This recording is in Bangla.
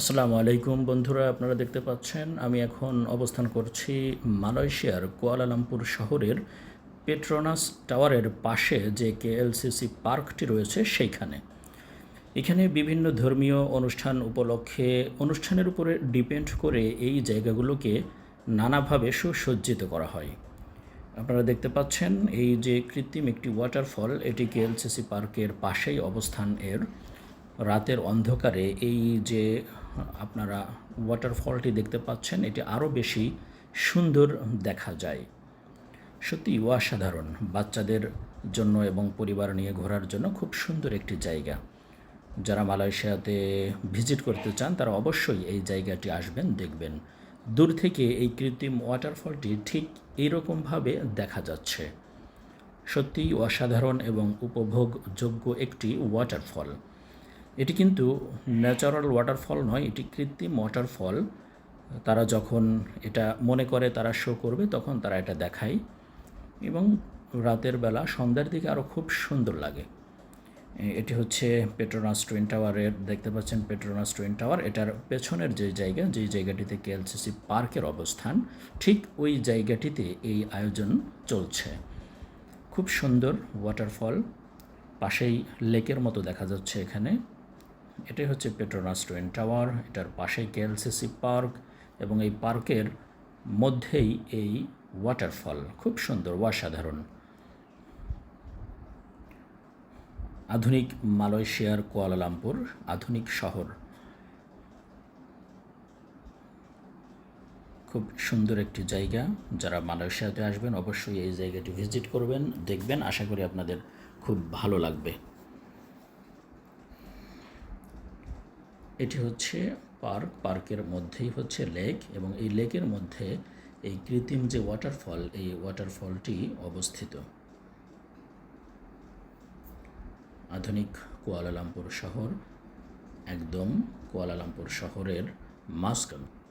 আসসালামু আলাইকুম বন্ধুরা, আপনারা দেখতে পাচ্ছেন আমি এখন অবস্থান করছি মালয়েশিয়ার কুয়ালালামপুর শহরের পেট্রোনাস টাওয়ারের পাশে যে কে কেএলসিসি পার্কটি রয়েছে সেইখানে। এখানে বিভিন্ন ধর্মীয় অনুষ্ঠান উপলক্ষে, অনুষ্ঠানের উপরে ডিপেন্ড করে এই জায়গাগুলোকে নানাভাবে সুসজ্জিত করা হয়। আপনারা দেখতে পাচ্ছেন এই যে কৃত্রিম একটি ওয়াটারফল এটি কে কেএলসিসি পার্কের পাশেই অবস্থান এর। রাতের অন্ধকারে এই যে আপনারা ওয়াটারফলটি দেখতে পাচ্ছেন, এটি আরও বেশি সুন্দর দেখা যায়। সত্যি অসাধারণ, বাচ্চাদের জন্য এবং পরিবার নিয়ে ঘোরার জন্য খুব সুন্দর একটি জায়গা। যারা মালয়েশিয়াতে ভিজিট করতে চান, তারা অবশ্যই এই জায়গাটি আসবেন, দেখবেন। দূর থেকে এই কৃত্রিম ওয়াটারফলটি ঠিক এইরকমভাবে দেখা যাচ্ছে। সত্যিই অসাধারণ এবং উপভোগযোগ্য একটি ওয়াটারফল এটি কিন্তু ন্যাচারাল ওয়াটারফল নয়, এটি কৃত্রিম ওয়াটারফল তারা যখন এটা মনে করে, তারা শো করবে, তখন তারা এটা দেখায়। এবং রাতের বেলা সন্ধ্যার দিকে আরও খুব সুন্দর লাগে। এটি হচ্ছে পেট্রোনাস টুইন টাওয়ারের দেখতে পাচ্ছেন পেট্রোনাস টুইন টাওয়ার এটার পেছনের যে জায়গা যেই জায়গাটিতে কেএলসিসি পার্কের অবস্থান, ঠিক ওই জায়গাটিতে এই আয়োজন চলছে। খুব সুন্দর ওয়াটারফল পাশেই লেকের মতো দেখা যাচ্ছে এখানে। এটাই হচ্ছে পেট্রোনাস টুইন টাওয়ার এটার পাশেই কেএলসিসি পার্ক এবং এই পার্কের মধ্যেই এই ওয়াটারফল খুব সুন্দর, অসাধারণ। আধুনিক মালয়েশিয়ার কুয়ালালামপুর আধুনিক শহর। খুব সুন্দর একটি জায়গা, যারা মালয়েশিয়াতে আসবেন অবশ্যই এই জায়গাটি ভিজিট করবেন, দেখবেন, আশা করি আপনাদের খুব ভালো লাগবে। এটি হচ্ছে পার্ক, পার্কের মধ্যেই হচ্ছে লেক এবং এই লেকের মধ্যে এই কৃত্রিম যে ওয়াটারফল এই ওয়াটারফলটি অবস্থিত। আধুনিক কুয়ালালামপুর শহর, একদম কুয়ালালামপুর শহরের মাঝখান।